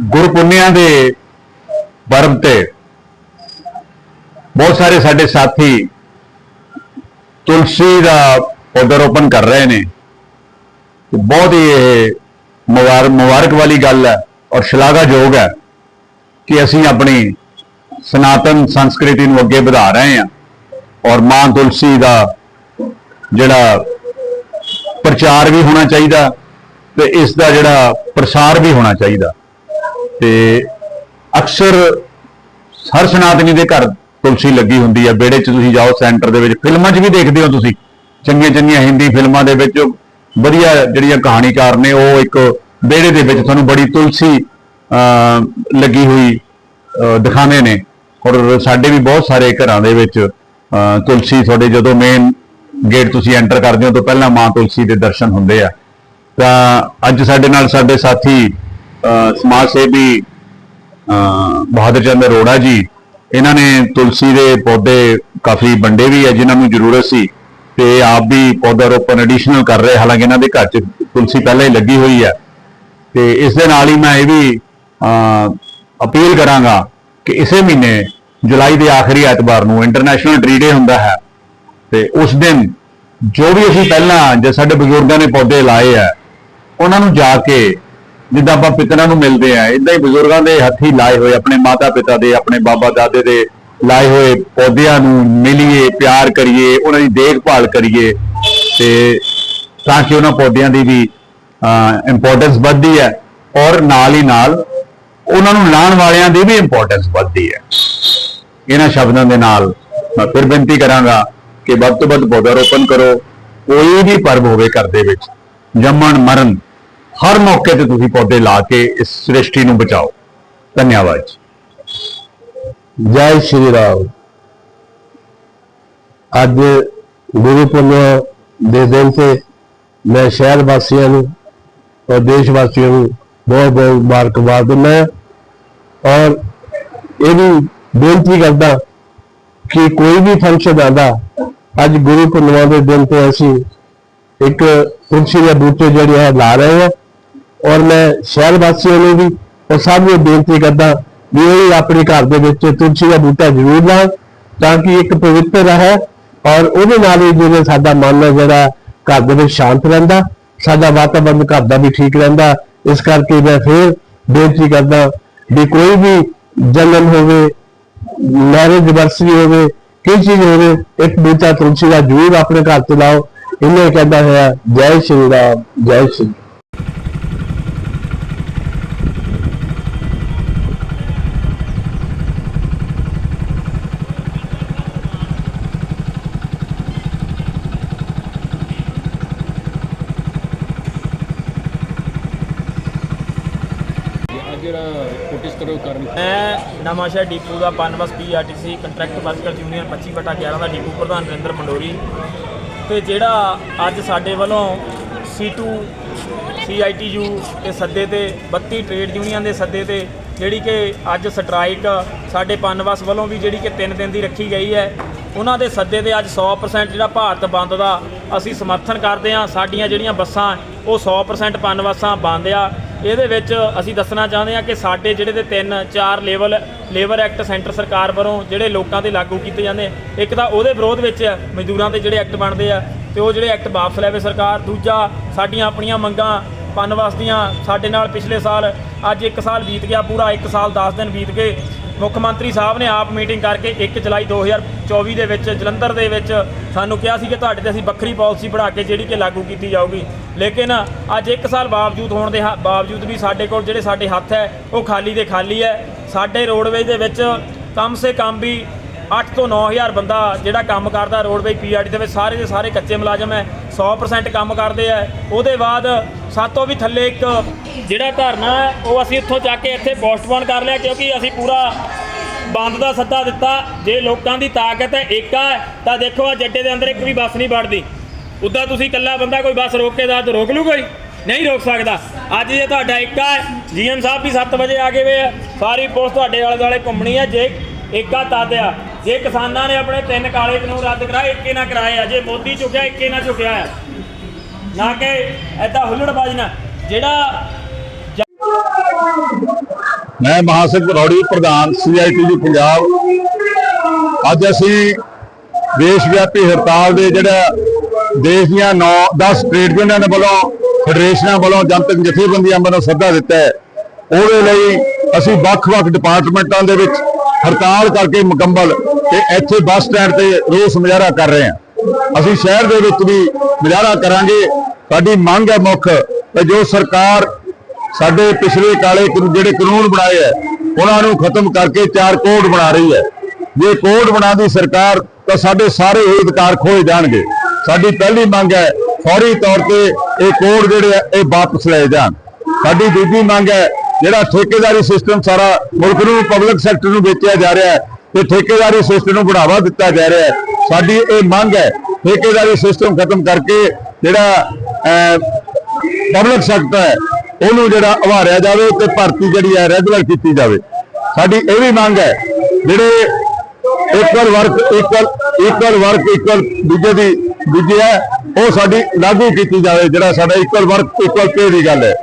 ਗੁਰਪੁੰਨਿਆਂ ਦੇ ਪਰਬ ਤੇ ਬਹੁਤ ਸਾਰੇ ਸਾਡੇ ਸਾਥੀ ਤੁਲਸੀ ਦਾ ਪੌਦਾਰੋਪਣ ਕਰ ਰਹੇ ਨੇ। ਬਹੁਤ ਹੀ ਇਹ ਮੁਬਾਰ- ਮੁਬਾਰਕ ਵਾਲੀ ਗੱਲ ਹੈ ਔਰ ਸ਼ਲਾਘਾਯੋਗ ਹੈ ਕਿ ਅਸੀਂ ਆਪਣੀ ਸਨਾਤਨ ਸੰਸਕ੍ਰਿਤੀ ਨੂੰ ਅੱਗੇ ਵਧਾ ਰਹੇ ਹਾਂ ਔਰ ਮਾਂ ਤੁਲਸੀ ਦਾ ਜਿਹੜਾ ਪ੍ਰਚਾਰ ਵੀ ਹੋਣਾ ਚਾਹੀਦਾ ਤੇ ਇਸ ਦਾ ਜਿਹੜਾ ਪ੍ਰਸਾਰ ਵੀ ਹੋਣਾ ਚਾਹੀਦਾ। ਤੇ ਅਕਸਰ ਹਰ ਸਨਾਤਨੀ ਦੇ ਘਰ ਤੁਲਸੀ ਲੱਗੀ ਹੁੰਦੀ ਆ, ਵਿਹੜੇ 'ਚ ਤੁਸੀਂ ਜਾਓ, ਸੈਂਟਰ ਦੇ ਵਿੱਚ, ਫਿਲਮਾਂ 'ਚ ਵੀ ਦੇਖਦੇ ਹੋ ਤੁਸੀਂ। ਚੰਗੀਆਂ ਚੰਗੀਆਂ ਹਿੰਦੀ ਫਿਲਮਾਂ ਦੇ ਵਿੱਚ ਵਧੀਆ ਜਿਹੜੀਆਂ ਕਹਾਣੀਕਾਰ ਨੇ, ਉਹ ਇੱਕ ਵਿਹੜੇ ਦੇ ਵਿੱਚ ਤੁਹਾਨੂੰ ਬੜੀ ਤੁਲਸੀ ਲੱਗੀ ਹੋਈ ਦਿਖਾਉਂਦੇ ਨੇ। ਔਰ ਸਾਡੇ ਵੀ ਬਹੁਤ ਸਾਰੇ ਘਰਾਂ ਦੇ ਵਿੱਚ ਤੁਲਸੀ ਤੁਹਾਡੇ ਜਦੋਂ ਮੇਨ ਗੇਟ ਤੁਸੀਂ ਐਂਟਰ ਕਰਦੇ ਹੋ, ਤਾਂ ਪਹਿਲਾਂ ਮਾਂ ਤੁਲਸੀ ਦੇ ਦਰਸ਼ਨ ਹੁੰਦੇ ਆ। ਤਾਂ ਅੱਜ ਸਾਡੇ ਨਾਲ ਸਾਡੇ ਸਾਥੀ ਸਮਾਜ ਸੇਵੀ ਬਹਾਦਰ ਚੰਦ ਅਰੋੜਾ ਜੀ, ਇਹਨਾਂ ਨੇ ਤੁਲਸੀ ਦੇ ਪੌਦੇ ਕਾਫੀ ਵੰਡੇ ਵੀ ਹੈ ਜਿਨ੍ਹਾਂ ਨੂੰ ਜ਼ਰੂਰਤ ਸੀ ਤੇ ਆਪ ਵੀ ਪੌਦਾ ਰੋਪਣ ਐਡੀਸ਼ਨਲ ਕਰ ਰਹੇ, ਹਾਲਾਂਕਿ ਇਹਨਾਂ ਦੇ ਘਰ 'ਚ ਤੁਲਸੀ ਪਹਿਲਾਂ ਹੀ ਲੱਗੀ ਹੋਈ ਹੈ ਤੇ ਇਸ ਦੇ ਨਾਲ ਹੀ ਮੈਂ ਇਹ ਵੀ ਅਪੀਲ ਕਰਾਂਗਾ ਕਿ ਇਸੇ ਮਹੀਨੇ, ਜੁਲਾਈ ਦੇ ਆਖਰੀ ਐਤਵਾਰ ਨੂੰ ਇੰਟਰਨੈਸ਼ਨਲ ਟ੍ਰੀ ਡੇ ਹੁੰਦਾ ਹੈ, ਤੇ ਉਸ ਦਿਨ ਜੋ ਵੀ ਅਸੀਂ ਪਹਿਲਾਂ ਜੇ ਸਾਡੇ ਬਜ਼ੁਰਗਾਂ ਨੇ ਪੌਦੇ ਲਾਏ ਆ, ਉਹਨਾਂ ਨੂੰ ਜਾ ਕੇ ਜਿੱਦਾਂ ਆਪਾਂ ਪਿਤਰਾਂ ਨੂੰ ਮਿਲਦੇ ਆ ਇਦਾਂ ਹੀ ਬਜ਼ੁਰਗਾਂ ਦੇ ਹੱਥੀ ਲਾਏ ਹੋਏ ਆਪਣੇ ਮਾਤਾ ਪਿਤਾ ਦੇ, ਆਪਣੇ ਬਾਬਾ ਦਾਦੇ ਦੇ ਲਾਏ ਹੋਏ ਪੌਦਿਆਂ ਨੂੰ ਮਿਲੀਏ, ਪਿਆਰ ਕਰੀਏ, ਉਹਨਾਂ ਦੀ ਦੇਖਭਾਲ ਕਰੀਏ ਤੇ ਤਾਂ ਕਿ ਉਹਨਾਂ ਪੌਦਿਆਂ ਦੀ ਵੀ ਇੰਪੋਰਟੈਂਸ ਵੱਧਦੀ ਹੈ ਔਰ ਨਾਲ ਹੀ ਨਾਲ ਉਹਨਾਂ ਨੂੰ ਲਾਉਣ ਵਾਲਿਆਂ ਦੀ ਵੀ ਇੰਪੋਰਟੈਂਸ ਵੱਧਦੀ ਹੈ। ਇਹਨਾਂ ਸ਼ਬਦਾਂ ਦੇ ਨਾਲ ਮੈਂ ਫਿਰ ਬੇਨਤੀ ਕਰਾਂਗਾ ਕਿ ਵੱਧ ਤੋਂ ਵੱਧ ਪੌਦਾ ਰੋਪਣ ਕਰੋ, ਕੋਈ ਵੀ ਪਰਬ ਹੋਵੇ ਘਰ ਦੇ ਵਿੱਚ, ਜੰਮਣ, ਮਰਨ ਹਰ ਮੌਕੇ ਤੇ ਤੁਸੀਂ ਪੌਦੇ ਲਾ ਕੇ ਇਸ ਸ੍ਰਿਸ਼ਟੀ ਨੂੰ ਬਚਾਓ। ਧੰਨਵਾਦ ਜੀ। ਜੈ ਸ਼੍ਰੀ ਰਾਮ। ਅੱਜ ਗੁਰੂ ਪੁੰਨਿਆ ਦੇ ਦਿਨ ਤੇ ਮੈਂ ਸ਼ਹਿਰ ਵਾਸੀਆਂ ਨੂੰ ਔਰ ਦੇਸ਼ ਵਾਸੀਆਂ ਨੂੰ ਬਹੁਤ ਬਹੁਤ ਮੁਬਾਰਕਬਾਦ ਦਿੰਦਾ ਹਾਂ। ਔਰ ਇਹ ਵੀ ਬੇਨਤੀ ਕਰਦਾ ਕਿ ਕੋਈ ਵੀ ਫੰਕਸ਼ਨ ਆਂਦਾ ਅੱਜ ਗੁਰੂ ਪੁੰਨਿਆ ਦੇ ਦਿਨ ਤੇ ਅਸੀਂ ਇੱਕ ਤੁਲਸੀ ਦੇ ਬੂਟੇ ਜਿਹੜੇ ਹੈ ਲਾ ਰਹੇ ਹਾਂ। ਔਰ ਮੈਂ ਸ਼ਹਿਰ ਵਾਸੀਆਂ ਨੂੰ ਵੀ ਔਰ ਸਭ ਨੂੰ ਬੇਨਤੀ ਕਰਦਾ ਵੀ ਇਹ ਆਪਣੇ ਘਰ ਦੇ ਵਿੱਚ ਤੁਲਸੀ ਦਾ ਬੂਟਾ ਜ਼ਰੂਰ ਲਾਓ ਤਾਂ ਕਿ ਇੱਕ ਪਵਿੱਤਰ ਹੈ ਔਰ ਉਹਦੇ ਨਾਲ ਹੀ ਜਿਹੜੇ ਸਾਡਾ ਮਨ ਹੈ, ਜਿਹੜਾ ਘਰ ਦੇ ਵਿੱਚ ਸ਼ਾਂਤ ਰਹਿੰਦਾ, ਸਾਡਾ ਵਾਤਾਵਰਨ ਘਰ ਦਾ ਵੀ ਠੀਕ ਰਹਿੰਦਾ। ਇਸ ਕਰਕੇ ਮੈਂ ਫਿਰ ਬੇਨਤੀ ਕਰਦਾ ਵੀ ਕੋਈ ਵੀ ਜਨਮ ਹੋਵੇ ਮੈਰਿਜ ਐਨਵਰਸਰੀ ਹੋਵੇ ਕੋਈ ਚੀਜ਼ ਹੋਵੇ, ਇੱਕ ਬੂਟਾ ਤੁਲਸੀ ਦਾ ਜ਼ਰੂਰ ਆਪਣੇ ਘਰ ਤੇ ਲਾਓ। ਇਹਨੇ ਕਹਿੰਦਾ ਹੋਇਆ, ਜੈ ਸ਼੍ਰੀ ਰਾਮ, ਜੈ ਸ਼੍ਰੀ ਅੱਜ ਜਿਹੜਾ ਕੋਟਿਸ ਕਰੋ ਕਰਨ ਮੈਂ ਨਵਾਂਸ਼ਹਿਰ ਡੀਪੂ ਦਾ Punbus PRTC contract worker union 25 ਬਟਾ 11 ਦਾ ਡੀਪੂ ਪ੍ਰਧਾਨ ਨਰਿੰਦਰ ਮੰਡੋਰੀ। ਤੇ ਜਿਹੜਾ ਅੱਜ ਸਾਡੇ ਵੱਲੋਂ C2 CITU ਦੇ ਸੱਦੇ ਤੇ 32 ਟ੍ਰੇਡ ਯੂਨੀਅਨ ਦੇ ਸੱਦੇ ਤੇ, ਜਿਹੜੀ ਕਿ ਅੱਜ ਸਟ੍ਰਾਈਕ ਸਾਡੇ ਪਨਬਸ ਵੱਲੋਂ ਵੀ ਜਿਹੜੀ ਕਿ 3 ਦਿਨ ਦੀ ਰੱਖੀ ਗਈ ਹੈ, ਉਹਨਾਂ ਦੇ ਸੱਦੇ ਤੇ ਅੱਜ 100% ਜਿਹੜਾ ਭਾਰਤ ਬੰਦ ਦਾ ਅਸੀਂ ਸਮਰਥਨ ਕਰਦੇ ਹਾਂ। ਸਾਡੀਆਂ ਜਿਹੜੀਆਂ ਬੱਸਾਂ, ਉਹ 100% ਪਨਬਸਾਂ ਬੰਦ ਆ। ਇਹਦੇ ਵਿੱਚ ਅਸੀਂ ਦੱਸਣਾ ਚਾਹੁੰਦੇ ਹਾਂ ਕਿ ਸਾਡੇ ਜਿਹੜੇ ਦੇ ਤਿੰਨ, ਚਾਰ ਲੈਵਲ ਲੇਬਰ ਐਕਟ ਸੈਂਟਰ ਸਰਕਾਰ ਵੱਲੋਂ ਜਿਹੜੇ ਲੋਕਾਂ ਤੇ ਲਾਗੂ ਕੀਤੇ ਜਾਂਦੇ ਇੱਕ ਤਾਂ ਉਹਦੇ ਵਿਰੋਧ ਵਿੱਚ ਮਜ਼ਦੂਰਾਂ ਤੇ ਜਿਹੜੇ ਐਕਟ ਬਣਦੇ ਆ ਤੇ ਉਹ ਜਿਹੜੇ ਐਕਟ ਵਾਪਸ ਲੈਵੇ ਸਰਕਾਰ, ਦੂਜਾ ਸਾਡੀਆਂ ਆਪਣੀਆਂ ਮੰਗਾਂ ਪਨਵਾਸ ਦੀਆਂ ਸਾਡੇ ਨਾਲ ਪਿਛਲੇ ਸਾਲ, ਅੱਜ 1 ਸਾਲ ਬੀਤ ਗਿਆ, ਪੂਰਾ 1 ਸਾਲ 10 ਦਿਨ ਬੀਤ ਗਏ ਮੁੱਖ ਮੰਤਰੀ ਸਾਹਿਬ ਨੇ ਆਪ ਮੀਟਿੰਗ ਕਰਕੇ 1 ਜੁਲਾਈ 2024 ਦੇ ਵਿੱਚ ਜਲੰਧਰ ਦੇ ਵਿੱਚ ਸਾਨੂੰ ਕਿਹਾ ਸੀ ਕਿ ਤੁਹਾਡੇ ਤੇ ਅਸੀਂ ਵੱਖਰੀ ਪਾਲਿਸੀ ਬਣਾ ਕੇ ਜਿਹੜੀ ਕਿ ਲਾਗੂ ਕੀਤੀ ਜਾਊਗੀ। ਲੇਕਿਨ ਅੱਜ 1 ਸਾਲ ਬਾਵਜੂਦ ਹੋਣ ਦੇ ਹਾ- ਬਾਵਜੂਦ ਵੀ ਸਾਡੇ ਕੋਲ ਜਿਹੜੇ ਸਾਡੇ ਹੱਥ ਹੈ, ਉਹ ਖਾਲੀ ਦੇ ਖਾਲੀ ਹੈ। ਸਾਡੇ ਰੋਡਵੇਜ ਦੇ ਵਿੱਚ ਕਮ ਸੇ ਕਮ ਵੀ 8 ਤੋਂ 9000 ਬੰਦਾ ਜਿਹੜਾ ਕੰਮ ਕਰਦਾ ਰੋਡਵੇਜ ਪੀਆਰਟੀ ਦੇ ਵਿੱਚ, ਸਾਰੇ ਦੇ ਸਾਰੇ ਕੱਚੇ ਮੁਲਾਜ਼ਮ ਹੈ। 100% ਕੰਮ ਕਰਦੇ ਆ, ਉਹਦੇ ਬਾਅਦ ਸਾਤੋਂ ਵੀ ਥੱਲੇ ਇੱਕ ਜਿਹੜਾ ਧਰਨਾ ਹੈ, ਉਹ ਅਸੀਂ ਇੱਥੋਂ ਚੱਕ ਕੇ ਇੱਥੇ ਪੋਸਟਪੋਨ ਕਰ ਲਿਆ, ਕਿਉਂਕਿ ਅਸੀਂ ਪੂਰਾ ਬੰਦ ਦਾ ਸੱਦਾ ਦਿੱਤਾ। ਜੇ ਲੋਕਾਂ ਦੀ ਤਾਕਤ ਹੈ ਏਕਾ ਹੈ, ਤਾਂ ਦੇਖੋ ਆ ਜੱਡੇ ਦੇ ਅੰਦਰ ਇੱਕ ਵੀ ਬੱਸ ਨਹੀਂ ਵੜਦੀ। ਉੱਦਾਂ ਤੁਸੀਂ ਇਕੱਲਾ ਬੰਦਾ ਕੋਈ ਬੱਸ ਰੋਕ ਕੇ ਦਾ ਰੋਕ ਲੂ ਕੋਈ? ਨਹੀਂ ਰੋਕ ਸਕਦਾ। ਅੱਜ ਜੇ ਤੁਹਾਡਾ ਏਕਾ ਹੈ, ਜੀਐਮ ਸਾਹਿਬ ਵੀ 7 ਵਜੇ ਆ ਗਏ ਵੇ ਆ, ਸਾਰੀ ਪੁਲਿਸ ਤੁਹਾਡੇ ਆਲੇ ਦੁਆਲੇ ਘੁੰਮਣੀ ਹੈ, ਜੇ ਏਕਾ ਤਦ ਆ ਜੇ ਕਿਸਾਨਾਂ ਨੇ ਆਪਣੇ ਤਿੰਨ ਕਾਲੇ ਕਾਨੂੰਨ ਰੱਦ ਕਰਾਏ, ਇੱਕੇ ਨਾ ਕਰਾਏ ਆ। ਜੇ ਮੋਦੀ ਚੁੱਕਿਆ ਇੱਕੇ ਨਾ ਚੁੱਕਿਆ ਆ। ਨਾ ਕਿ ਐਦਾਂ ਹੁੱਲੜਬਾਜ਼ੀ ਨਾ ਜਿਹੜਾ ਮੈਂ ਮਹਾਸਕ ਰੌੜੀ ਪ੍ਰਧਾਨ ਸੀਆਈਟੀਯੂ ਪੰਜਾਬ। ਅੱਜ ਅਸੀਂ ਦੇਸ਼ ਵਿਆਪੀ ਹੜਤਾਲ ਦੇ ਜਿਹੜਾ ਦੇਸ਼ ਦੀਆਂ 9 10 ਟ੍ਰੇਡ ਯੂਨੀਅਨਾਂ ਵੱਲੋਂ ਫੈਡਰੇਸ਼ਨਾਂ ਵੱਲੋਂ ਜਨਤਕ ਜਥੇਬੰਦੀਆਂ ਵੱਲੋਂ ਸੱਦਾ ਦਿੱਤਾ ਹੈ। ਉਹਦੇ ਲਈ ਅਸੀਂ ਵੱਖ-ਵੱਖ ਡਿਪਾਰਟਮੈਂਟਾਂ ਦੇ ਵਿੱਚ ਹੜਤਾਲ ਕਰਕੇ ਮੁਕੰਮਲ ਤੇ ਇੱਥੇ ਬੱਸ ਸਟੈਂਡ ਤੇ ਰੋਸ ਮੁਜ਼ਾਹਰਾ ਕਰ ਰਹੇ ਹਾਂ। ਅਸੀਂ ਸ਼ਹਿਰ ਦੇ ਵਿੱਚ ਵੀ ਮੁਜ਼ਾਹਰਾ ਕਰਾਂਗੇ। ਸਾਡੀ ਮੰਗ ਹੈ ਮੁੱਖ ਕਿ ਜੋ ਸਰਕਾਰ ਸਾਡੇ ਪਿਛਲੇ ਕਾਲੇ ਜਿਹੜੇ ਕਾਨੂੰਨ ਬਣਾਏ ਐ ਉਹਨਾਂ ਨੂੰ ਖਤਮ ਕਰਕੇ ਚਾਰ ਕੋਡ ਬਣਾ ਰਹੀ ਹੈ। ਜੇ ਕੋਡ ਬਣਾਉਂਦੀ ਸਰਕਾਰ, ਤਾਂ ਸਾਡੇ ਸਾਰੇ ਹੀ ਅਧਿਕਾਰ ਖੋਏ ਜਾਣਗੇ। ਸਾਡੀ ਪਹਿਲੀ ਮੰਗ ਹੈ ਫੌਰੀ ਤੌਰ ਤੇ ਇਹ ਕੋਡ ਜਿਹੜੇ ਆ, ਇਹ ਵਾਪਸ ਲਏ ਜਾਣ। ਸਾਡੀ ਦੂਜੀ ਮੰਗ ਹੈ ਜਿਹੜਾ ਠੇਕੇਦਾਰੀ ਸਿਸਟਮ ਸਾਰਾ ਮੁਲਕ ਨੂੰ ਪਬਲਿਕ ਸੈਕਟਰ ਨੂੰ ਵੇਚਿਆ ਜਾ ਰਿਹਾ ਹੈ ਤੇ ਠੇਕੇਦਾਰੀ ਸਿਸਟਮ ਨੂੰ ਬੜਾਵਾ ਦਿੱਤਾ ਜਾ ਰਿਹਾ ਹੈ। ਸਾਡੀ ਇਹ ਮੰਗ ਹੈ, ਠੇਕੇਦਾਰੀ ਸਿਸਟਮ ਖਤਮ ਕਰਕੇ ਜਿਹੜਾ ਪਬਲਿਕ ਸੈਕਟਰ ਹੈ, ਉਹਨੂੰ ਜਿਹੜਾ ਉਭਾਰਿਆ ਜਾਵੇ ਤੇ ਭਰਤੀ ਜਿਹੜੀ ਹੈ ਰੈਗੂਲਰ ਕੀਤੀ ਜਾਵੇ। ਸਾਡੀ ਇਹ ਵੀ ਮੰਗ ਹੈ, ਜਿਹੜੇ equal work equal equal work equal ਦੂਜੇ ਦੀ, ਦੂਜੀ ਹੈ, ਉਹ ਸਾਡੀ ਲਾਗੂ ਕੀਤੀ ਜਾਵੇ ਜਿਹੜਾ ਸਾਡਾ ਇਕਵਲ ਵਰਕ ਇਕਵਲ ਪੇ ਦੀ ਗੱਲ ਹੈ।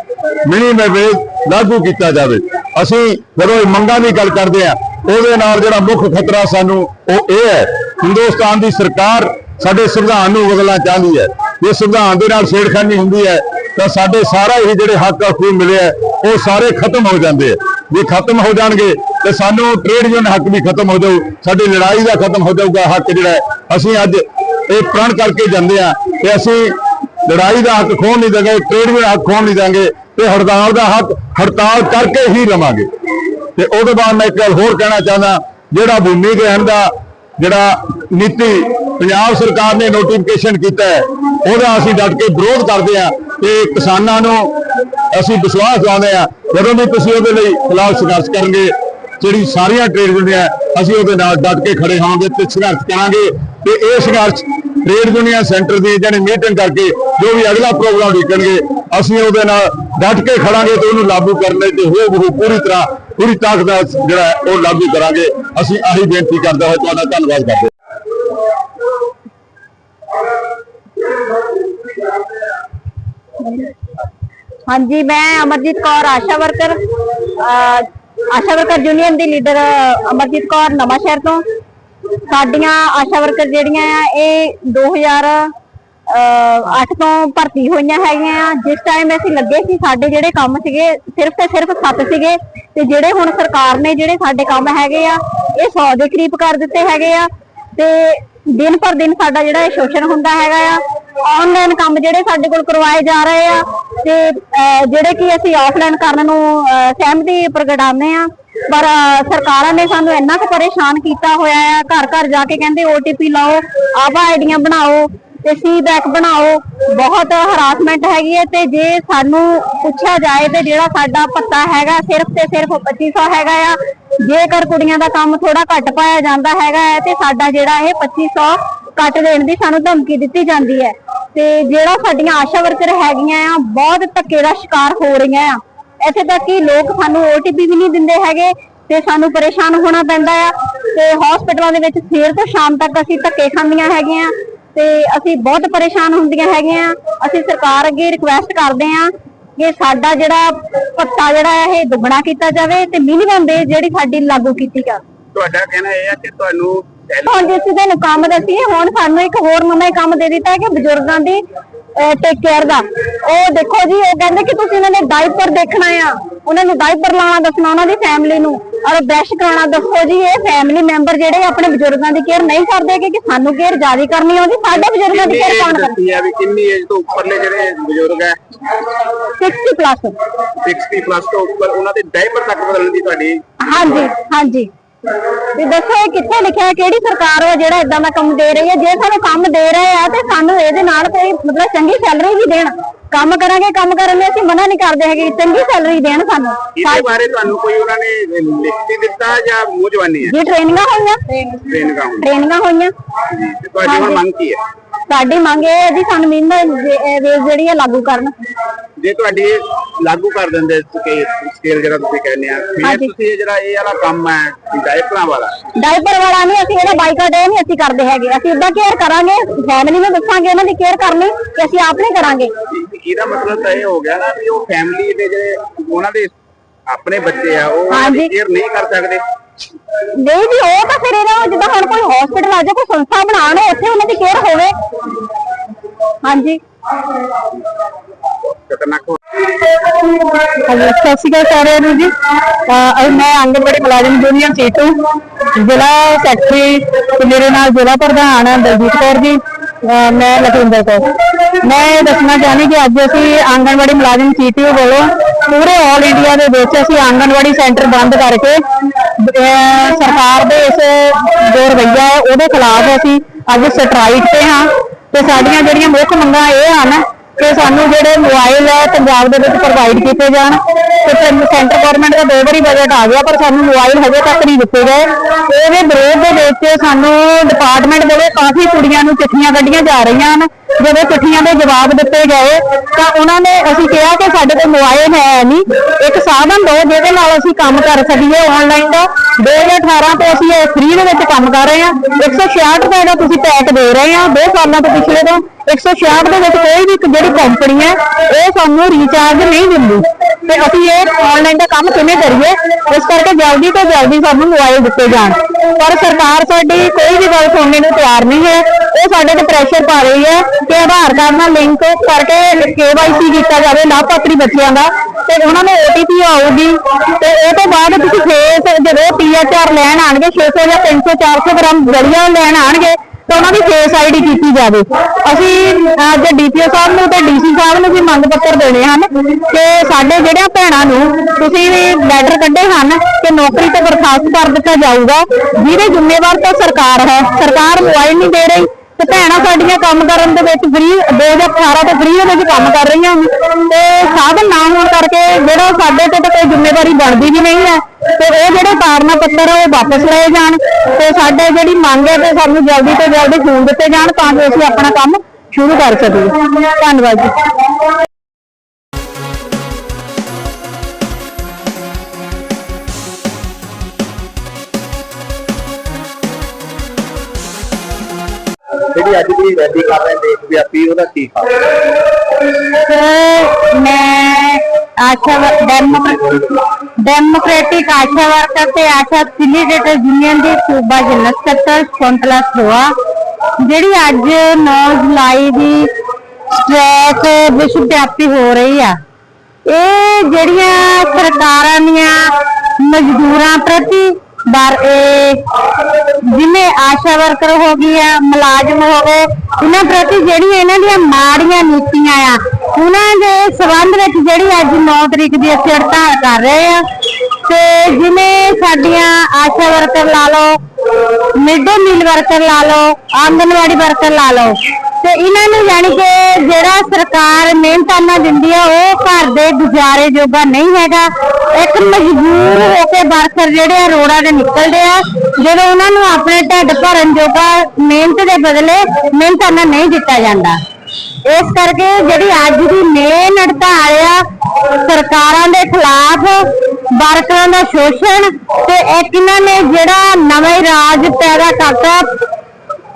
ਮਿਨੀਮਮ ਵੇਜ ਲਾਗੂ ਕੀਤਾ ਜਾਵੇ। ਅਸੀਂ ਜਦੋਂ ਇਹ ਮੰਗਾਂ ਦੀ ਗੱਲ ਕਰਦੇ ਆ ਉਹਦੇ ਨਾਲ ਜਿਹੜਾ ਮੁੱਖ ਖਤਰਾ ਸਾਨੂੰ ਉਹ ਇਹ ਹੈ, ਹਿੰਦੁਸਤਾਨ ਦੀ ਸਰਕਾਰ ਸਾਡੇ ਸੰਵਿਧਾਨ ਨੂੰ ਬਦਲਣਾ ਚਾਹੁੰਦੀ ਹੈ। ਜੇ ਸੰਵਿਧਾਨ ਦੇ ਨਾਲ ਛੇੜਖਾਨੀ ਹੁੰਦੀ ਹੈ, ਤਾਂ ਸਾਡੇ ਸਾਰਾ ਹੀ ਜਿਹੜੇ ਹੱਕ ਹਕੂਕ ਮਿਲੇ ਆ ਉਹ ਸਾਰੇ ਖਤਮ ਹੋ ਜਾਂਦੇ ਆ ਜੇ ਖਤਮ ਹੋ ਜਾਣਗੇ, ਤੇ ਸਾਨੂੰ ਟ੍ਰੇਡ ਯੂਨੀਅਨ ਹੱਕ ਵੀ ਖਤਮ ਹੋ ਜਾਊ, ਸਾਡੀ ਲੜਾਈ ਦਾ ਖਤਮ ਹੋ ਜਾਊਗਾ ਹੱਕ ਜਿਹੜਾ ਅਸੀਂ ਅੱਜ ਇਹ ਪ੍ਰਣ ਕਰਕੇ ਜਾਂਦੇ ਆ ਕਿ ਅਸੀਂ ਲੜਾਈ ਦਾ ਹੱਕ ਖੋਣ ਨਹੀਂ ਦਾਂਗੇ ਟ੍ਰੇਡ ਯੂਨੀਅਨ ਹੱਕ ਖੋਣ ਨਹੀਂ ਦਾਂਗੇ ਤੇ ਹੜਤਾਲ ਦਾ ਹੱਕ ਹੜਤਾਲ ਕਰਕੇ ਹੀ ਲਵਾਂਗੇ। ਤੇ ਉਹਦੇ ਬਾਅਦ ਮੈਂ ਇੱਕ ਗੱਲ ਹੋਰ ਕਹਿਣਾ ਚਾਹੁੰਦਾ, ਜਿਹੜਾ ਭੂਮੀ ਗ੍ਰਹਿਣ ਦਾ ਜਿਹੜਾ ਨੀਤੀ ਪੰਜਾਬ ਸਰਕਾਰ ਨੇ ਨੋਟੀਫਿਕੇਸ਼ਨ ਕੀਤਾ ਹੈ, ਉਹਦਾ ਅਸੀਂ ਡਟ ਕੇ ਵਿਰੋਧ ਕਰਦੇ ਆ ਤੇ ਕਿਸਾਨਾਂ ਨੂੰ ਅਸੀਂ ਵਿਸ਼ਵਾਸ ਦਿਵਾਉਂਦੇ ਆ ਜਦੋਂ ਵੀ ਤੁਸੀਂ ਉਹਦੇ ਲਈ ਖਿਲਾਫ ਸੰਘਰਸ਼ ਕਰਨਗੇ, ਜਿਹੜੀ ਸਾਰੀਆਂ ਟ੍ਰੇਡ ਯੂਨੀਅਨ ਅਸੀਂ ਉਹਦੇ ਨਾਲ ਡਟ ਕੇ ਖੜੇ ਹੋਵਾਂਗੇ ਤੇ ਸੰਘਰਸ਼ ਕਰਾਂਗੇ ਤੇ ਇਹ ਸੰਘਰਸ਼ ਟ੍ਰੇਡ ਯੂਨੀਅਨ ਸੈਂਟਰ ਦੀ ਜਿਹੜੀ ਮੀਟਿੰਗ ਕਰਕੇ ਜੋ ਵੀ ਅਗਲਾ ਪ੍ਰੋਗਰਾਮ ਲਿਖਣਗੇ ਅਸੀਂ ਉਹਦੇ ਨਾਲ ਡਟ ਕੇ ਖੜਾਂਗੇ ਤੇ ਉਹਨੂੰ ਲਾਗੂ ਕਰਨ ਲਈ ਤੇ ਹੋ ਹੋ ਪੂਰੀ ਤਰ੍ਹਾਂ, ਪੂਰੀ ਤਾਕਤ ਨਾਲ ਜਿਹੜਾ ਉਹ ਲਾਗੂ ਕਰਾਂਗੇ। ਅਸੀਂ ਆਹੀ ਬੇਨਤੀ ਕਰਦੇ ਹੋਏ ਤੁਹਾਡਾ ਧੰਨਵਾਦ ਕਰਦੇ ਹਾਂਜੀ, ਮੈਂ Amarjeet Kaur, ASHA worker ASHA worker union ਦੀ ਲੀਡਰ ਅਮਰਜੀਤ ਕੌਰ ਨਵਾਂ ਸ਼ਹਿਰ ਤੋਂ। ਸਾਡੀਆਂ ਆਸ਼ਾ ਵਰਕਰ ਜਿਹੜੀਆਂ ਆ ਇਹ 2008 ਤੋਂ ਭਰਤੀ ਹੋਈਆਂ ਹੈਗੀਆਂ ਆ। ਜਿਸ ਟਾਈਮ ਅਸੀਂ ਲੱਗੇ ਸੀ ਸਾਡੇ ਜਿਹੜੇ ਕੰਮ ਸੀਗੇ ਸਿਰਫ ਤੇ ਸਿਰਫ 7 ਸੀਗੇ। ਤੇ ਜਿਹੜੇ ਹੁਣ ਸਰਕਾਰ ਨੇ ਜਿਹੜੇ ਸਾਡੇ ਕੰਮ ਹੈਗੇ ਆ ਇਹ 100 ਦੇ ਕਰੀਬ ਕਰ ਦਿੱਤੇ ਹੈਗੇ ਆ। ਤੇ ਦਿਨ ਪਰ ਦਿਨ ਸਾਡਾ ਜਿਹੜਾ ਇਹ ਸ਼ੋਸ਼ਣ ਹੁੰਦਾ ਹੈਗਾ ਆ। ਆਨਲਾਈਨ ਕੰਮ ਜਿਹੜੇ ਸਾਡੇ ਕੋਲ ਕਰਵਾਏ ਜਾ ਰਹੇ ਆ। ਤੇ ਜਿਹੜੇ ਕਿ ਅਸੀਂ ਆਫਲਾਈਨ ਕਰਨ ਨੂੰ ਅਹ, ਸਹਿਮਤੀ ਪ੍ਰਗਟਾਉਂਦੇ ਆ। ਪਰ ਸਰਕਾਰਾਂ ਨੇ ਸਾਨੂੰ ਇੰਨਾ ਕੁ ਪਰੇਸ਼ਾਨ ਕੀਤਾ ਹੋਇਆ ਆ, ਘਰ ਘਰ ਜਾ ਕੇ ਕਹਿੰਦੇ OTP ਲਾਓ, ਆਵਾ ਆਈਡੀਆਂ ਬਣਾਓ ਤੇ ਸੀ ਬੈਕ ਬਣਾਓ। ਬਹੁਤ ਹਰਾਸਮੈਂਟ ਹੈਗੀ ਹੈ ਤੇ ਜੇ ਸਾਨੂੰ ਪੁੱਛਿਆ ਜਾਏ ਤੇ ਜਿਹੜਾ ਸਾਡਾ ਪੱਤਾ ਹੈਗਾ ਸਿਰਫ ਤੇ ਸਿਰਫ 2500 ਹੈਗਾ ਆ, ਜੇਕਰ ਕੁੜੀਆਂ ਦਾ ਕੰਮ ਥੋੜਾ ਘੱਟ ਪਾਇਆ ਜਾਂਦਾ ਹੈਗਾ ਹੈ ਤੇ ਸਾਡਾ ਜਿਹੜਾ ਇਹ 2500 ਕੱਟ ਦੇਣ ਦੀ ਸਾਨੂੰ ਧਮਕੀ ਦਿੱਤੀ ਜਾਂਦੀ ਹੈ। ਤੇ ਜਿਹੜਾ ਸਾਡੀਆਂ ਆਸ਼ਾ ਵਰਕਰ ਹੈਗੀਆਂ ਆ, ਬਹੁਤ ਧੱਕੇ ਦਾ ਸ਼ਿਕਾਰ ਹੋ ਰਹੀਆਂ ਆ। ਇੱਥੇ ਤੱਕ ਕਿ ਲੋਕ ਸਾਨੂੰ OTP ਵੀ ਨਹੀਂ ਦਿੰਦੇ ਹੈਗੇ ਤੇ ਸਾਨੂੰ ਪਰੇਸ਼ਾਨ ਹੋਣਾ ਪੈਂਦਾ ਆ। ਤੇ ਹਸਪੀਟਲਾਂ ਦੇ ਵਿੱਚ ਸਵੇਰ ਤੋਂ ਸ਼ਾਮ ਤੱਕ ਅਸੀਂ ਧੱਕੇ ਖਾਂਦੀਆਂ ਹੈਗੀਆਂ। ਤੇ ਅਸੀਂ ਬਹੁਤ ਪਰੇਸ਼ਾਨ ਹੁੰਦੀਆਂ ਹੈਗੀਆਂ। ਅਸੀਂ ਸਰਕਾਰ ਅੱਗੇ ਰਿਕੁਐਸਟ ਕਰਦੇ ਆ ਕਿ ਸਾਡਾ ਜਿਹੜਾ ਭੱਤਾ ਜਿਹੜਾ ਇਹ ਦੁੱਗਣਾ ਕੀਤਾ ਜਾਵੇ ਤੇ ਮਿਨੀਮਮ ਵੇ ਜਿਹੜੀ ਸਾਡੀ ਲਾਗੂ ਕੀਤੀ ਜਾਵੇ। ਤੁਹਾਡਾ ਕਹਿਣਾ ਇਹ ਹੈ ਕਿ ਤੁਹਾਨੂੰ ਹੁਣ ਜਿਸ ਦੇ ਨੂੰ ਕੰਮ ਦਸੀਏ। ਹੁਣ ਸਾਨੂੰ ਇੱਕ ਹੋਰ ਨਵਾਂ ਕੰਮ ਦੇ ਦਿੱਤਾ ਹੈ ਕਿ ਬਜ਼ੁਰਗਾਂ ਦੀ ਟੇਕ ਕੇਅਰ ਦਾ। ਉਹ ਦੇਖੋ ਜੀ ਉਹ ਕਹਿੰਦੇ ਕਿ ਤੁਸੀਂ ਇਹਨਾਂ ਦੇ ਡਾਈਪਰ ਦੇਖਣਾ ਆ। ਉਹਨਾਂ ਨੂੰ ਡਾਈਪਰ ਲਾਉਣਾ ਦੱਸਣਾ ਉਹਨਾਂ ਦੀ ਫੈਮਿਲੀ ਨੂੰ। ਔਰ ਬ੍ਰਸ਼ ਕਰਾਉਣਾ ਦੱਸੋ ਜੀ ਇਹ ਫੈਮਿਲੀ ਮੈਂਬਰ ਜਿਹੜੇ ਆਪਣੇ ਬਜ਼ੁਰਗਾਂ ਦੀ ਕੇਅਰ ਨਹੀਂ ਕਰਦੇ ਕਿ ਸਾਨੂੰ ਕੇਅਰ ਜ਼ਿਆਦਾ ਕਰਨੀ ਆਉਂਦੀ ਸਾਡੇ ਬਜ਼ੁਰਗਾਂ ਦੀ ਕੇਅਰ ਕੌਣ ਕਰਦਾ ਹੈ ਵੀ ਕਿੰਨੀ ਏਜ ਤੋਂ ਉੱਪਰਲੇ ਜਿਹੜੇ ਬਜ਼ੁਰਗ ਹੈ 60 ਪਲੱਸ 60 ਪਲੱਸ ਤੋਂ ਉੱਪਰ ਉਹਨਾਂ ਦੇ ਡਾਈਪਰ ਤੱਕ ਬਦਲਣ ਦੀ ਤੁਹਾਡੀ? ਹਾਂਜੀ ਹਾਂਜੀ। ਤੇ ਦੱਸੋ ਇਹ ਕਿੱਥੇ ਲਿਖਿਆ ਕਿਹੜੀ ਸਰਕਾਰ ਵਾ ਜਿਹੜਾ ਇਦਾਂ ਦਾ ਕੰਮ ਦੇ ਰਹੀ ਹੈ? ਜੇ ਸਾਨੂੰ ਕੰਮ ਦੇ ਰਹੇ ਆ ਤੇ ਸਾਨੂੰ ਇਹਦੇ ਨਾਲ ਕੋਈ ਮਤਲਬ ਚੰਗੀ ਸੈਲਰੀ ਵੀ ਦੇਣ। ਕੰਮ ਕਰਾਂਗੇ ਕੰਮ ਕਰਨ ਲਈ ਅਸੀਂ ਮਨਾ ਨਹੀਂ ਕਰਦੇ ਹੈਗੇ। ਚੰਗੀ ਸੈਲਰੀ ਦੇਣ ਸਾਨੂੰ। ਇਹਦੇ ਬਾਰੇ ਤੁਹਾਨੂੰ ਕੋਈ ਉਹਨਾਂ ਨੇ ਲਿਖਤੀ ਦਿੱਤਾ ਜਾਂ ਮੂੰਹ ਜਵਾਨੀ ਹੈ? ਜੀ ਟ੍ਰੇਨਿੰਗਾਂ ਹੋਈਆਂ। ਟ੍ਰੇਨਿੰਗਾਂ ਹੋਈਆਂ। ਤੇ ਤੁਹਾਡੀ ਹੁਣ ਮੰਗ ਕੀ ਹੈ? ਸਾਡੀ ਮੰਗ ਇਹ ਹੈ ਜੀ ਸਾਨੂੰ ਮਿਨੀਮਮ ਵੇਜ ਜਿਹੜੀ ਹੈ ਲਾਗੂ ਕਰਨ। ਜੇ ਤੁਹਾਡੀ ਲਾਗੂ ਕਰ ਦਿੰਦੇ ਸਕੇਲ ਸਕੇਲ ਜਿਹੜਾ ਤੁਸੀਂ ਕਹਿੰਦੇ ਆ ਫਿਰ ਹਾਂਜੀ। ਤੁਸੀਂ ਇਹ ਜਿਹੜਾ ਇਹ ਵਾਲਾ ਕੰਮ ਹੈ ਡਾਇਪਰਾਂ ਵਾਲਾ। ਡਾਈਪਰ ਵਾਲਾ ਨਹੀਂ ਅਸੀਂ ਇਹਦਾ ਬਾਈਕਾਟ ਇਹ ਨਹੀਂ ਅਸੀਂ ਕਰਦੇ ਹੈਗੇ। ਅਸੀਂ ਇਦਾਂ ਕੇਅਰ ਕਰਾਂਗੇ ਫੈਮਿਲੀ ਨੂੰ ਦੱਸਾਂਗੇ ਉਹਨਾਂ ਦੀ ਕੇਅਰ ਕਰਨੀ ਕਿ ਅਸੀਂ ਆਪ ਨਹੀਂ ਕਰਾਂਗੇ। ਇਹ- ਇਹਦਾ ਮਤਲਬ ਤਾਂ ਇਹ ਹੋ ਗਿਆ ਨਾ ਵੀ ਉਹ ਫੈਮਿਲੀ ਦੇ ਜਿਹੜੇ ਉਹਨਾਂ ਦੇ ਆਪਣੇ ਬੱਚੇ ਆ ਉਹ ਹਾਂਜੀ। ਕੇਅਰ ਨਹੀਂ ਕਰ ਸਕਦੇ। ਨਹੀਂ ਜੀ, ਉਹ ਤਾਂ ਫਿਰ ਇਹਨਾਂ ਨੂੰ ਜਿੱਦਾਂ ਹੁਣ ਕੋਈ ਹਸਪੀਟਲ ਆ ਜਾ ਕੋਈ ਸੰਸਥਾ ਬਣਾਉਣ, ਉੱਥੇ ਉਹਨਾਂ ਦੀ ਕੇਅਰ ਹੋਵੇ। ਹਾਂਜੀ। ਖਤਰਨਾਕ ਹਾਂਜੀ, ਸਤਿ ਸ਼੍ਰੀ ਅਕਾਲ ਸਾਰਿਆਂ ਨੂੰ ਜੀ। ਅਹ ਮੈਂ ਆਂਗਨਵਾੜੀ ਮੁਲਾਜ਼ਮ ਯੂਨੀਅਨ ਸੀਟੂ ਜ਼ਿਲ੍ਹਾ ਸੈਕਟਰੀ ਤੇ ਮੇਰੇ ਨਾਲ ਜ਼ਿਲ੍ਹਾ ਪ੍ਰਧਾਨ ਹੈ ਦਲਜੀਤ ਕੌਰ ਜੀ। ਅਹ, ਮੈਂ ਲਖਵਿੰਦਰ ਕੌਰ। ਮੈਂ ਇਹ ਦੱਸਣਾ ਚਾਹੁੰਦੀ ਕਿ ਅੱਜ ਅਸੀਂ ਆਂਗਣਵਾੜੀ ਮੁਲਾਜ਼ਮ ਸੀਟੂ ਵੱਲੋਂ ਪੂਰੇ ਆਲ ਇੰਡੀਆ ਦੇ ਵਿੱਚ ਅਸੀਂ ਆਂਗਨਵਾੜੀ ਸੈਂਟਰ ਬੰਦ ਕਰਕੇ ਸਰਕਾਰ ਦੇ ਇਸ ਜੋ ਰਵੱਈਆ ਹੈ, ਉਹਦੇ ਖਿਲਾਫ ਅਸੀਂ ਅੱਜ ਸਟ੍ਰਾਈਕ ਤੇ ਹਾਂ। ਤੇ ਸਾਡੀਆਂ ਜਿਹੜੀਆਂ ਮੁੱਖ ਮੰਗਾਂ ਇਹ ਹਨ ਕਿ ਸਾਨੂੰ ਜਿਹੜੇ ਮੋਬਾਈਲ ਹੈ, ਪੰਜਾਬ ਦੇ ਵਿੱਚ ਪ੍ਰੋਵਾਈਡ ਕੀਤੇ ਜਾਣ। ਤੇ ਸੈਂਟਰ ਗਵਰਨਮੈਂਟ ਦਾ ਦੋ ਵਾਰੀ ਬਜਟ ਆ ਗਿਆ, ਪਰ ਸਾਨੂੰ ਮੋਬਾਈਲ ਹਜੇ ਤੱਕ ਨਹੀਂ ਦਿੱਤੇ ਗਏ। ਇਹਦੇ ਵਿਰੋਧ ਦੇ ਵਿੱਚ ਸਾਨੂੰ ਡਿਪਾਰਟਮੈਂਟ ਵੱਲੋਂ ਕਾਫੀ ਕੁੜੀਆਂ ਨੂੰ ਚਿੱਠੀਆਂ ਕੱਢੀਆਂ ਜਾ ਰਹੀਆਂ ਹਨ। ਜਦੋਂ ਚਿੱਠੀਆਂ ਦੇ ਜਵਾਬ ਦਿੱਤੇ ਗਏ, ਤਾਂ ਉਹਨਾਂ ਨੇ ਅਸੀਂ ਕਿਹਾ ਕਿ ਸਾਡੇ ਕੋਲ ਮੋਬਾਈਲ ਹੈ ਨਹੀਂ। ਇੱਕ ਸਾਧਨ ਦਿਓ ਜਿਹਦੇ ਨਾਲ ਅਸੀਂ ਕੰਮ ਕਰ ਸਕੀਏ ਆਨਲਾਈਨ ਦਾ। 2018 ਤੋਂ ਅਸੀਂ ਇਹ ਫ੍ਰੀ ਦੇ ਵਿੱਚ ਕੰਮ ਕਰ ਰਹੇ ਹਾਂ। 166 ਰੁਪਏ ਦਾ ਤੁਸੀਂ ਪੈਕ ਦੇ ਰਹੇ ਹਾਂ। ਦੋ ਸਾਲਾਂ ਤੋਂ ਪਿਛਲੇ ਤੋਂ 166 ਦੇ ਵਿੱਚ ਕੋਈ ਵੀ ਇੱਕ ਜਿਹੜੀ ਕੰਪਨੀ ਹੈ ਇਹ ਸਾਨੂੰ ਰੀਚਾਰਜ ਨਹੀਂ ਦਿੰਦੀ। ਤੇ ਅਸੀਂ ਇਹ ਆਨਲਾਈਨ ਦਾ ਕੰਮ ਕਿਵੇਂ ਕਰੀਏ? ਇਸ ਕਰਕੇ ਜਲਦੀ ਤੋਂ ਜਲਦੀ ਸਾਨੂੰ ਮੋਬਾਈਲ ਦਿੱਤੇ ਜਾਣ। ਪਰ ਸਰਕਾਰ ਸਾਡੀ ਕੋਈ ਵੀ ਗੱਲ ਸੁਣਨੇ ਨੂੰ ਤਿਆਰ ਨਹੀਂ ਹੈ। ਸਾਡੇ ਤੇ ਪ੍ਰੈਸ਼ਰ ਪਾ ਰਹੀ ਹੈ ਕਿ ਆਧਾਰ ਕਾਰਡ ਨਾਲ ਲਿੰਕ ਕਰਕੇ KYC ਕੀਤਾ ਜਾਵੇ ਲਾਭਪਾਤਰੀ ਬੱਚਿਆਂ ਦਾ ਤੇ ਉਹਨਾਂ ਨੂੰ OTP ਆਊਗੀ ਤੇ ਉਹ ਤੋਂ ਬਾਅਦ ਤੁਸੀਂ ਫੇਸ ਜਦੋਂ THR ਲੈਣ ਆਣਗੇ 600 ਜਾਂ 300 400 ਗ੍ਰਾਮ ਗੜੀਆਂ ਲੈਣ ਆਣਗੇ ਤਾਂ ਉਹਨਾਂ ਦੀ ਫੇਸ ਆਈਡੀ ਕੀਤੀ ਜਾਵੇ। ਅਸੀਂ ਅੱਜ ਡੀਪੀਓ ਸਾਹਿਬ ਨੂੰ ਤੇ ਡੀਸੀ ਸਾਹਿਬ ਨੂੰ ਵੀ ਮੰਗ ਪੱਤਰ ਦੇਣੇ ਹਨ ਕਿ ਸਾਡੇ ਜਿਹੜਿਆਂ ਭੈਣਾਂ ਨੂੰ ਤੁਸੀਂ ਵੀ ਲੈਟਰ ਕੱਢੇ ਹਨ ਕਿ ਨੌਕਰੀ ਤੋਂ ਬਰਖਾਸਤ ਕਰ ਦਿੱਤਾ ਜਾਊਗਾ, ਜਿਹਦੇ ਜ਼ਿੰਮੇਵਾਰ ਤਾਂ ਸਰਕਾਰ ਹੈ। ਸਰਕਾਰ ਮੋਬਾਈਲ ਨਹੀਂ ਦੇ ਰਹੀ। ਤੇ ਭੈਣਾਂ ਸਾਡੀਆਂ ਕੰਮ ਕਰਨ ਦੇ ਵਿੱਚ ਫ੍ਰੀ 2018 ਤੋਂ ਫ੍ਰੀ ਦੇ ਵਿੱਚ ਕੰਮ ਕਰ ਰਹੀਆਂ ਤੇ ਸਾਧਨ ਨਾ ਹੋਣ ਕਰਕੇ ਜਿਹੜਾ ਸਾਡੇ ਤੇ ਤਾਂ ਕੋਈ ਜ਼ਿੰਮੇਵਾਰੀ ਬਣਦੀ ਵੀ ਨਹੀਂ ਹੈ। ਤੇ ਉਹ ਜਿਹੜੇ ਤਾਰਨਾ ਪੱਤਰ ਆ, ਉਹ ਵਾਪਸ ਲਏ ਜਾਣ। ਤੇ ਸਾਡੇ ਜਿਹੜੀ ਮੰਗ ਹੈ ਤੇ ਸਾਨੂੰ ਜਲਦੀ ਤੋਂ ਜਲਦੀ ਫੋਨ ਦਿੱਤੇ ਜਾਣ ਤਾਂ ਕਿ ਅਸੀਂ ਆਪਣਾ ਕੰਮ ਸ਼ੁਰੂ ਕਰ ਸਕੀਏ। ਧੰਨਵਾਦ ਜੀ। ਜਿਹੜੀ ਰੈਲੀ ਕਰ ਰਹੇ ਦੇਸ਼ ਵਿਆਪੀ ਉਹਦਾ ਕੀ ਫਾਇਦਾ ਮੈਂ ਆਸ਼ਾ ਡੈਮੋਕ੍ਰੈਟਿਕ ਆਸ਼ਾ ਵਰਕਰ ਤੇ ਆਸ਼ਾ ਫਿਲੀਡੇਟਰ ਯੂਨੀਅਨ ਦੀ ਸੂਬਾ ਜਨਰਲ ਸਕੱਤਰ ਸ਼ੌਂਤਲਾ ਸੋਆ, ਜਿਹੜੀ ਅੱਜ 9 ਜੁਲਾਈ ਦੀ ਸਟ੍ਰੈਕ ਵਿਸ਼ਵ ਵਿਆਪੀ ਹੋ ਰਹੀ ਆ। ਇਹ ਜਿਹੜੀਆਂ ਸਰਕਾਰਾਂ ਦੀਆਂ ਮਜ਼ਦੂਰਾਂ ਪ੍ਰਤੀ ਦਰ ਜਿਵੇਂ ਆਸ਼ਾ ਵਰਕਰ ਹੋ ਗਈ ਆ ਮੁਲਾਜ਼ਮ ਹੋ ਗਏ, ਇਹਨਾਂ ਪ੍ਰਤੀ ਜਿਹੜੀਆਂ ਇਹਨਾਂ ਦੀਆਂ ਮਾੜੀਆਂ ਨੀਤੀਆਂ ਆ, ਉਹਨਾਂ ਦੇ ਸਬੰਧ ਵਿੱਚ ਜਿਹੜੀ ਅੱਜ 9 ਤਰੀਕ ਦੀ ਅਸੀਂ ਹੜਤਾਲ ਕਰ ਰਹੇ ਆ, ਤੇ ਜਿਵੇਂ ਸਾਡੀਆਂ ਆਸ਼ਾ ਵਰਕਰ ਲਾ ਲਓ ਮਿਡ ਡੇ ਮੀਲ ਵਰਕਰ ਲਾ ਲਓ, ਆਂਗਨਵਾੜੀ ਵਰਕਰ ਲਾ ਲਓ ਤੇ ਇਹਨਾਂ ਨੂੰ ਯਾਨੀ ਕਿ ਜਿਹੜਾ ਸਰਕਾਰ ਮਿਹਨਤਾਨਾ ਦਿੰਦੀ ਆ, ਉਹ ਘਰ ਦੇ ਗੁਜ਼ਾਰੇ ਜੋਗਾ ਨਹੀਂ ਹੈਗਾ। ਇੱਕ ਮਜਬੂਰ ਹੋ ਕੇ ਵਰਕਰ ਜਿਹੜੇ ਆ ਰੋਡਾਂ ਤੇ ਨਿਕਲਦੇ ਆ। ਜਦੋਂ ਉਹਨਾਂ ਨੂੰ ਆਪਣੇ ਢਿੱਡ ਭਰਨ ਜੋਗਾ ਮਿਹਨਤ ਦੇ ਬਦਲੇ ਮਿਹਨਤਾਨਾ ਨਹੀਂ ਦਿੱਤਾ ਜਾਂਦਾ। ਇਸ ਕਰਕੇ ਜਿਹੜੀ ਅੱਜ ਦੀ ਮੇਨ ਹੜਤਾਲ ਆ, ਸਰਕਾਰਾਂ ਦੇ ਖਿਲਾਫ, ਵਰਕਰਾਂ ਦਾ ਸ਼ੋਸ਼ਣ ਤੇ ਇੱਕ ਇਹਨਾਂ ਨੇ ਜਿਹੜਾ ਨਵੇਂ ਰਾਜ ਪੈਦਾ ਕਰਤਾ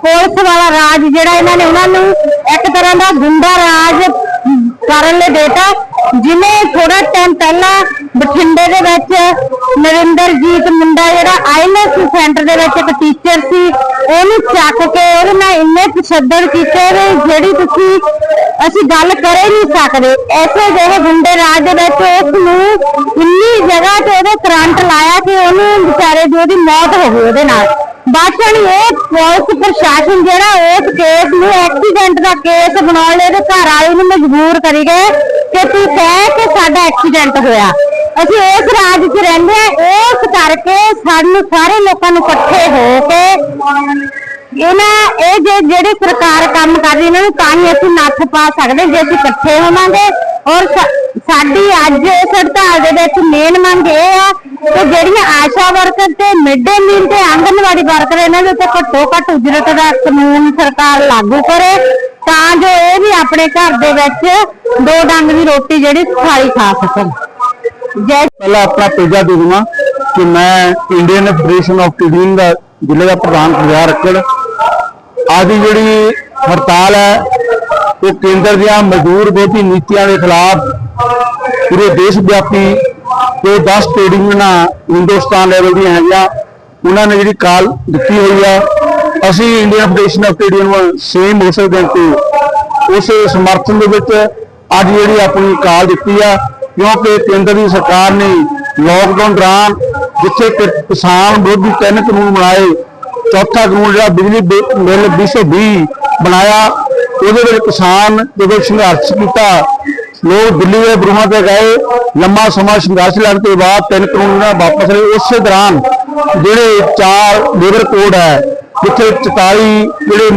ਪੁਲਿਸ ਵਾਲਾ ਰਾਜ ਜਿਹੜਾ ਇਹਨਾਂ ਨੇ ਉਹਨਾਂ ਨੂੰ ਇੱਕ ਤਰ੍ਹਾਂ ਦਾ ਗੁੰਡਾ ਰਾਜ ਕਰਨ ਲਈ ਦੇਤਾ, ਜਿਵੇਂ ਥੋੜਾ ਟਾਈਮ ਪਹਿਲਾਂ ਬਠਿੰਡੇ ਦੇ ਵਿੱਚ ਨਰਿੰਦਰਜੀਤ ਮੁੰਡਾ ਜਿਹੜਾ ਆਈਲੈਸ ਸੈਂਟਰ ਦੇ ਵਿੱਚ ਇੱਕ ਟੀਚਰ ਸੀ, ਉਹਨੂੰ ਚੱਕ ਕੇ ਉਹਦੇ ਨਾਲ ਇੰਨੇ ਤਸ਼ੱਦਦ ਕੀਤੇ ਵੀ ਜਿਹੜੀ ਤੁਸੀਂ ਅਸੀਂ ਗੱਲ ਕਰ ਹੀ ਨਹੀਂ ਸਕਦੇ। ਐਸੇ ਜਿਹੇ ਗੁੰਡੇ ਰਾਜ ਦੇ ਵਿੱਚ ਉਸ ਨੂੰ ਇੰਨੀ ਜਗ੍ਹਾ ਤੇ ਉਹਦੇ ਕਰੰਟ ਲਾਇਆ ਕਿ ਉਹਨੂੰ ਵਿਚਾਰੇ ਦੀ ਉਹਦੀ ਮੌਤ ਹੋ ਗਈ ਉਹਦੇ ਨਾਲ। ਬਾਦਸ਼ਾਹ ਇਹ ਪੁਲਿਸ ਪ੍ਰਸ਼ਾਸਨ ਜਿਹੜਾ ਉਸ ਕੇਸ ਨੂੰ ਐਕਸੀਡੈਂਟ ਦਾ ਕੇਸ ਬਣਾਉਣ ਲਈ ਉਹਦੇ ਘਰ ਵਾਲੇ ਨੂੰ ਮਜਬੂਰ ਕਰੀ ਗਏ ਕਿ ਤੂੰ ਕਹਿ ਕਿ ਸਾਡਾ ਐਕਸੀਡੈਂਟ ਹੋਇਆ। ਅਸੀਂ ਇਸ ਰਾਜ 'ਚ ਰਹਿੰਦੇ ਆ ਇਸ ਕਰਕੇ ਸਾਨੂੰ ਸਾਰੇ ਲੋਕਾਂ ਨੂੰ ਇਕੱਠੇ ਹੋ ਕੇ ਇਹਨਾਂ, ਇਹ ਜੇ ਜਿਹੜੀ ਸਰਕਾਰ ਕੰਮ ਕਰ ਰਹੀ, ਇਹਨਾਂ ਨੂੰ ਤਾਂ ਹੀ ਅਸੀਂ ਨੱਥ ਪਾ ਸਕਦੇ, ਜੇ ਅਸੀਂ ਇਕੱਠੇ ਹੋਵਾਂਗੇ ਔਰ ਸਾਡੀ ਅੱਜ ਇਸ ਹੜਤਾਲ ਦੇ ਵਿੱਚ ਮੇਨ ਮੰਗ ਇਹ ਆ ਕਿ ਜਿਹੜੀਆਂ ਆਸ਼ਾ ਵਰਕਰ ਤੇ ਮਿਡ ਮੀਲ ਤੇ ਆਂਗਨਵਾੜੀ ਵਰਕਰ ਇਹਨਾਂ ਦੇ ਉੱਤੇ ਘੱਟੋ ਘੱਟ ਉਜਰਤ ਦਾ ਕਾਨੂੰਨ ਸਰਕਾਰ ਲਾਗੂ ਕਰੇ, ਤਾਂ ਜੋ ਇਹ ਵੀ ਆਪਣੇ ਘਰ ਦੇ ਵਿੱਚ ਦੋ ਡੰਗ ਦੀ ਰੋਟੀ ਜਿਹੜੀ ਥਾਲੀ ਖਾ ਸਕਣ। ਜੈ ਪਹਿਲਾਂ ਆਪਣਾ ਪੇਜਾ ਦੇ ਦਵਾਂ ਕਿ ਮੈਂ ਇੰਡੀਅਨ ਫੈਡਰੇਸ਼ਨ ਆਫ ਟ੍ਰੇਡਿੰਗ ਦਾ ਜ਼ਿਲ੍ਹੇ ਦਾ ਪ੍ਰਧਾਨ ਪ੍ਰਧਾਨ ਰੱਖੜ ਅੱਜ ਜਿਹੜੀ ਹੜਤਾਲ ਹੈ ਉਹ ਕੇਂਦਰ ਦੀਆਂ ਮਜ਼ਦੂਰ ਵਿਰੋਧੀ ਨੀਤੀਆਂ ਦੇ ਖਿਲਾਫ ਪੂਰੇ ਦੇਸ਼ ਵਿਆਪੀ ਜੋ 10 ਟ੍ਰੇਡਿੰਗ ਯੂਨੀਅਨਾਂ ਹਿੰਦੁਸਤਾਨ ਲੈਵਲ ਦੀਆਂ ਹੈਗੀਆਂ। ਉਹਨਾਂ ਨੇ ਜਿਹੜੀ ਕਾਲ ਦਿੱਤੀ ਹੋਈ ਆ, ਅਸੀਂ ਇੰਡੀਅਨ ਫੈਡਰੇਸ਼ਨ ਆਫ ਟ੍ਰੇਡਿੰਗ ਨੂੰ ਸੇਮ ਉਸੇ ਦਿਨ ਤੇ ਉਸ ਸਮਰਥਨ ਦੇ ਵਿੱਚ ਅੱਜ ਜਿਹੜੀ ਆਪਣੀ ਕਾਲ ਦਿੱਤੀ ਆ, ਕਿਉਂਕਿ ਕੇਂਦਰ ਦੀ ਸਰਕਾਰ ਨੇ ਲੋਕਡਾਊਨ ਦੌਰਾਨ ਜਿੱਥੇ ਕਿਸਾਨ ਵਿਰੋਧੀ ਤਿੰਨ ਕਾਨੂੰਨ ਬਣਾਏ, ਚੌਥਾ ਕਾਨੂੰਨ ਜਿਹੜਾ ਬਿਜਲੀ ਬਿ- ਬਿੱਲ 220 ਬਣਾਇਆ ਉਹਦੇ ਵਿੱਚ ਕਿਸਾਨ ਜਦੋਂ ਸੰਘਰਸ਼ ਕੀਤਾ, ਲੋਕ ਦਿੱਲੀ ਦੇ ਬਰੂਹਾਂ ਤੇ ਗਏ, ਲੰਮਾ ਸਮਾਂ ਸੰਘਰਸ਼ ਲੜਨ ਤੋਂ ਬਾਅਦ ਤਿੰਨ ਕਾਨੂੰਨਾਂ ਵਾਪਸ ਲਏ। ਉਸੇ ਦੌਰਾਨ ਜਿਹੜੇ ਚਾਰ ਲੇਬਰ ਕੋਡ ਹੈ, ਜਿੱਥੇ 44 ਜਿਹੜੇ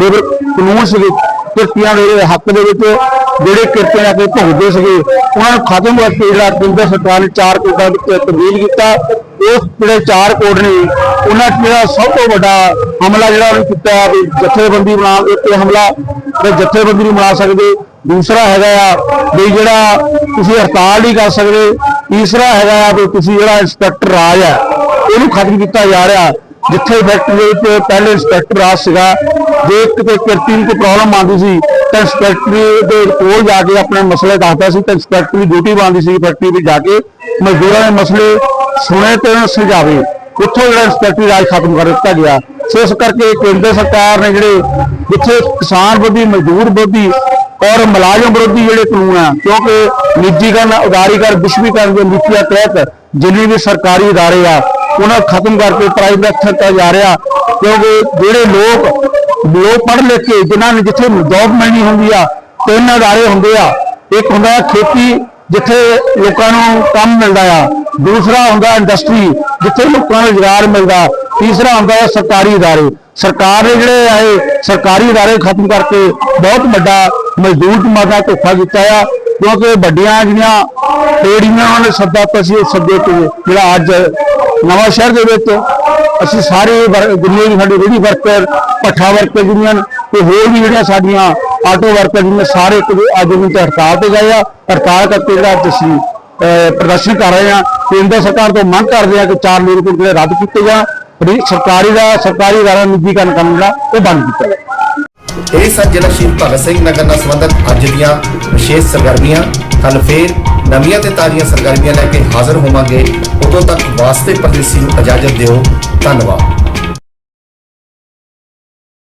ਲੇਬਰ ਕਾਨੂੰਨ ਸੀਗੇ, ਕਿਰਤੀਆਂ ਦੇ ਹੱਕ ਦੇ ਵਿੱਚ ਜਿਹੜੇ ਕਿਰਤੀਆਂ ਆ ਕੇ ਭੁਗਤਦੇ ਸੀਗੇ, ਉਹਨਾਂ ਨੂੰ ਖਤਮ ਕਰਕੇ ਜਿਹੜਾ ਕੇਂਦਰ ਸਰਕਾਰ ਨੇ ਚਾਰ ਕੋਡਾਂ ਵਿੱਚ ਤਬਦੀਲ ਕੀਤਾ। ਉਸ ਜਿਹੜੇ ਚਾਰ ਕੋਡ ਨੇ, ਉਹਨਾਂ ਜਿਹੜਾ ਸਭ ਤੋਂ ਵੱਡਾ ਹਮਲਾ ਜਿਹੜਾ ਉਹਨੇ ਕੀਤਾ ਵੀ ਜਥੇਬੰਦੀ ਬਣਾ ਉੱਤੇ ਹਮਲਾ ਤੇ ਜਥੇਬੰਦੀ ਨਹੀਂ ਬਣਾ ਸਕਦੇ, ਦੂਸਰਾ ਹੈਗਾ ਆ ਵੀ ਜਿਹੜਾ ਤੁਸੀਂ ਹੜਤਾਲ ਨਹੀਂ ਕਰ ਸਕਦੇ, ਤੀਸਰਾ ਹੈਗਾ ਆ ਵੀ ਤੁਸੀਂ ਜਿਹੜਾ ਇੰਸਪੈਕਟਰ ਰਾਜ ਹੈ ਇਹਨੂੰ ਖਤਮ ਕੀਤਾ ਜਾ ਰਿਹਾ। ਜਿੱਥੇ ਫੈਕਟਰੀ ਦੇ ਵਿੱਚ ਪਹਿਲੇ ਇੰਸਪੈਕਟਰ ਰਾਜ ਸੀਗਾ, ਜੇ ਕਿਤੇ ਕਿਰਤੀ ਨੂੰ ਕੋਈ ਪ੍ਰੋਬਲਮ ਆਉਂਦੀ ਸੀ, ਤਾਂ ਇੰਸਪੈਕਟਰੀ ਦੇ ਕੋਲ ਜਾ ਕੇ ਆਪਣੇ ਮਸਲੇ ਦੱਸਦਾ ਸੀ, ਤਾਂ ਇੰਸਪੈਕਟਰ ਦੀ ਡਿਊਟੀ ਬਣਦੀ ਸੀ ਫੈਕਟਰੀ ਵਿੱਚ ਜਾ ਕੇ। ਮਜ਼ਦੂਰਾਂ ਦੇ ਮਸਲੇ ਸੁਣੇ ਤੇ ਉਹਨਾਂ ਨੂੰ ਸੁਲਝਾਵੇ ਉੱਥੋਂ ਜਿਹੜਾ ਇੰਸਪੈਕਟਰੀ ਰਾਜ ਖਤਮ ਕਰ ਦਿੱਤਾ ਗਿਆ ਸੋ ਇਸ ਕਰਕੇ ਕੇਂਦਰ ਸਰਕਾਰ ਨੇ ਜਿਹੜੇ ਜਿੱਥੇ ਕਿਸਾਨ ਵਿਰੋਧੀ ਮਜ਼ਦੂਰ ਵਿਰੋਧੀ ਔਰ ਮੁਲਾਜ਼ਮ ਵਿਰੋਧੀ ਜਿਹੜੇ ਕਾਨੂੰਨ ਆ ਕਿਉਂਕਿ ਨਿੱਜੀਕਰਨ ਉਦਾਰੀਕਰਨ ਵਿਸ਼ਵੀਕਰਨ ਦੀਆਂ ਨੀਤੀਆਂ ਤਹਿਤ ਜਿੰਨੇ ਵੀ ਸਰਕਾਰੀ ادارے ਆ ਉਹਨਾਂ ਨੂੰ ਖਤਮ ਕਰਕੇ ਪ੍ਰਾਈਵੇਟ ਕੀਤਾ ਜਾ ਰਿਹਾ ਕਿਉਂਕਿ ਜਿਹੜੇ ਲੋਕ ਲੋਕ ਪੜ੍ਹ ਲਿਖ ਕੇ ਜਿਨ੍ਹਾਂ ਨੇ ਜਿੱਥੇ ਜੌਬ ਮਿਲਣੀ ਹੁੰਦੀ ਆ ਤਿੰਨ ਅਦਾਰੇ ਹੁੰਦੇ ਆ ਇੱਕ ਹੁੰਦਾ ਹੈ ਖੇਤੀ ਜਿੱਥੇ ਲੋਕਾਂ ਨੂੰ ਕੰਮ ਮਿਲਦਾ ਆ ਦੂਸਰਾ ਹੁੰਦਾ ਇੰਡਸਟਰੀ ਜਿੱਥੇ ਲੋਕਾਂ ਨੂੰ ਰੁਜ਼ਗਾਰ ਮਿਲਦਾ ਤੀਸਰਾ ਹੁੰਦਾ ਹੈ ਸਰਕਾਰੀ ادارے ਸਰਕਾਰ ਨੇ ਜਿਹੜੇ ਆਏ ਸਰਕਾਰੀ ادارے ਖਤਮ ਕਰਕੇ ਬਹੁਤ ਵੱਡਾ ਮਜ਼ਦੂਰ ਜਮਾਤ ਦਾ ਧੋਖਾ ਕੀਤਾ ਆ ਕਿਉਂਕਿ ਵੱਡੀਆਂ ਜਿਹੜੀਆਂ ਟ੍ਰੇਡ ਯੂਨੀਅਨਾਂ ਨੇ ਸੱਦਾ ਦਿੱਤਾ ਸੀ ਉਸ ਸੱਦੇ ਤੇ ਜਿਹੜਾ ਅੱਜ ਨਵਾਂ ਸ਼ਹਿਰ ਦੇ ਵਿੱਚ ਅਸੀਂ ਸਾਰੇ ਵਰ- ਜਿੰਨੇ ਵੀ ਸਾਡੇ ਰੇਹੜੀ ਵਰਕਰ ਭੱਠਾ ਵਰਕਰ ਯੂਨੀਅਨ ਤੇ ਹੋਰ ਵੀ ਜਿਹੜੀਆਂ ਸਾਡੀਆਂ ਆਟੋ ਵਰਕਰ ਯੂਨੀਅਨ ਸਾਰੇ ਇੱਕ ਅੱਜ ਵੀ ਤੇ ਹੜਤਾਲ ਤੇ ਗਏ ਆ, ਹੜਤਾਲ ਕਰਕੇ ਜਿਹੜਾ ਅੱਜ ਪ੍ਰਦਰਸ਼ਨ ਕਰ ਰਹੇ ਆ ਕੇਂਦਰ ਸਰਕਾਰ ਤੋਂ ਮੰਗ ਕਰਦੇ ਆ ਕਿ ਚਾਰ ਲੇਬਰ ਕੋਡ ਜਿਹੜੇ ਰੱਦ ਕੀਤੇ ਜਾਣ। ਸਰਕਾਰੀ ਦਾ, ਸਰਕਾਰੀ ਅਦਾਰਾ ਨਿੱਜੀਕਰਨ ਕਰਨ ਜਿਹੜਾ ਉਹ ਬੰਦ ਕੀਤਾ ਜਾਵੇ। ਇਹ ਸਨ ਜ਼ਿਲ੍ਹਾ ਸ਼ਹੀਦ ਭਗਤ ਸਿੰਘ ਨਗਰ ਨਾਲ ਸੰਬੰਧਿਤ ਅੱਜ ਦੀਆਂ ਵਿਸ਼ੇਸ਼ ਸਰਗਰਮੀਆਂ। ਕੱਲ ਫੇਰ ਨਵੀਆਂ ਤੇ ਤਾਜ਼ੀਆਂ ਸਰਗਰਮੀਆਂ ਲੈ ਕੇ ਹਾਜ਼ਰ ਹੋਵਾਂਗੇ। ਉਦੋਂ ਤੱਕ ਵਾਸਤੇ ਪਰਦੇਸੀ ਨੂੰ ਇਜਾਜ਼ਤ ਦਿਓ। ਧੰਨਵਾਦ।